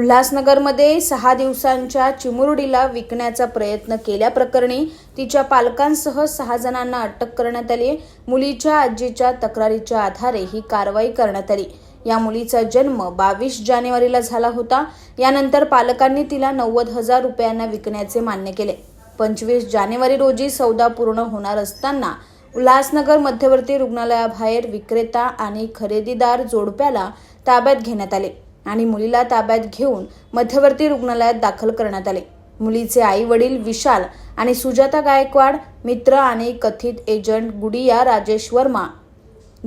उल्हासनगरमध्ये सहा दिवसांच्या चिमुरडीला विकण्याचा प्रयत्न केल्याप्रकरणी तिच्या पालकांसह सहा जणांना अटक करण्यात आली. मुलीच्या आजीच्या तक्रारीच्या आधारे ही कारवाई करण्यात आली. या मुलीचा जन्म बावीस जानेवारीला झाला होता. यानंतर पालकांनी तिला नव्वद हजार रुपयांना विकण्याचे मान्य केले. पंचवीस जानेवारी रोजी सौदा पूर्ण होणार असताना उल्हासनगर मध्यवर्ती रुग्णालयाबाहेर विक्रेता आणि खरेदीदार जोडप्याला ताब्यात घेण्यात आले. आणि मुलीला ताब्यात घेऊन मध्यवर्ती रुग्णालयात दाखल करण्यात आले. मुलीचे आई वडील विशाल आणि सुजाता गायकवाड मित्र आणि कथित एजंट गुडिया राजेश वर्मा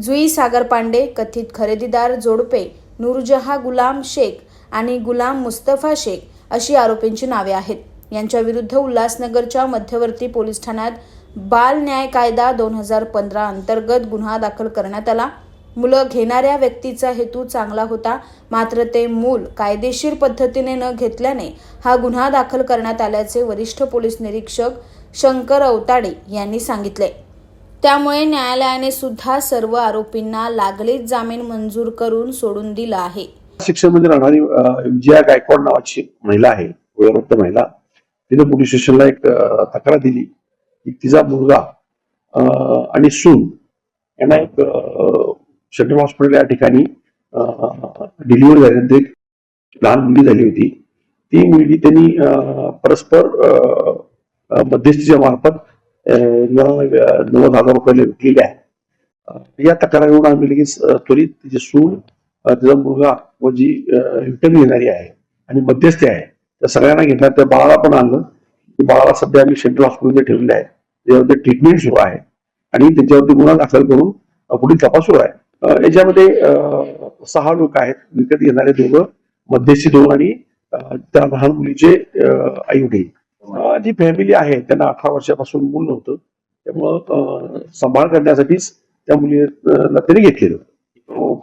जुई सागर पांडे कथित खरेदीदार जोडपे नूरजहा गुलाम शेख आणि गुलाम मुस्तफा शेख अशी आरोपींची नावे आहेत. यांच्या विरुद्ध उल्हासनगरच्या मध्यवर्ती पोलीस ठाण्यात बाल न्याय कायदा दोन हजार पंधरा अंतर्गत गुन्हा दाखल करण्यात आला. मुलं घेणाऱ्या व्यक्तीचा हेतू चांगला होता मात्र ते मूल कायदेशीर पद्धतीने न घेतल्याने हा गुन्हा दाखल करण्यात आल्याचे वरिष्ठ पोलीस निरीक्षक शंकर अवताडे यांनी सांगितले. त्यामुळे न्यायालयाने सुद्धा सर्व आरोपींना लागलीच जामीन मंजूर करून सोडून दिला आहे. शिक्षणमध्ये राहणारी विजया गायकवाड नावाची महिला आहे वयोवृद्ध महिला. तिने पोलीस स्टेशनला एक तक्रार दिली की तिचा मुलगा आणि सून यांना एक शटल हॉस्पिटल या ठिकाणी डिलिव्हरी झाल्यानंतर एक लहान मुलगी झाली होती. ती मुलगी त्यांनी परस्पर मध्यस्थीच्या मार्फत नव्वद हजार रुपयाला विकलेली आहे या तक्रारीवरून आम्ही लगेच त्वरित तिची सून तिचा मुलगा व जी इंटरव्ह्यू घेणारी आहे आणि मध्यस्थी आहे त्या सगळ्यांना घेतल्या. त्या बाळाला पण आणलं. की बाळाला सध्या आम्ही सेंट्रल हॉस्पिटलमध्ये ठेवलेलं आहे त्याच्यावरती ट्रीटमेंट सुरू आहे. आणि त्याच्यावरती गुन्हा दाखल करून पुढील तपास सुरू आहे. याच्यामध्ये सहा लोक आहेत. विकत घेणारे दोघं मध्यस्थी दोन आणि त्या लहान मुलीचे आई वडील. जी फॅमिली आहे त्यांना अठरा वर्षापासून मूल नव्हतं. त्यामुळं सांभाळ करण्यासाठीच त्या मुलीला त्यांनी घेतलेलं.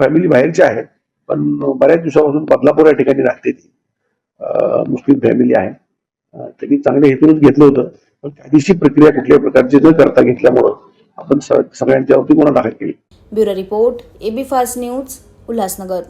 फॅमिली बाहेरची आहे पण बऱ्याच दिवसापासून बदलापूर या ठिकाणी राहते ती. मुस्लिम फॅमिली आहे. त्यांनी चांगल्या हेतूनच घेतलं होतं पण कायदेशीर प्रक्रिया कुठल्याही प्रकारची न करता घेतल्यामुळं आपण सगळ्यांच्या वरती गुन्हा दाखल केली. Bureau report A B fast news Ulhasnagar.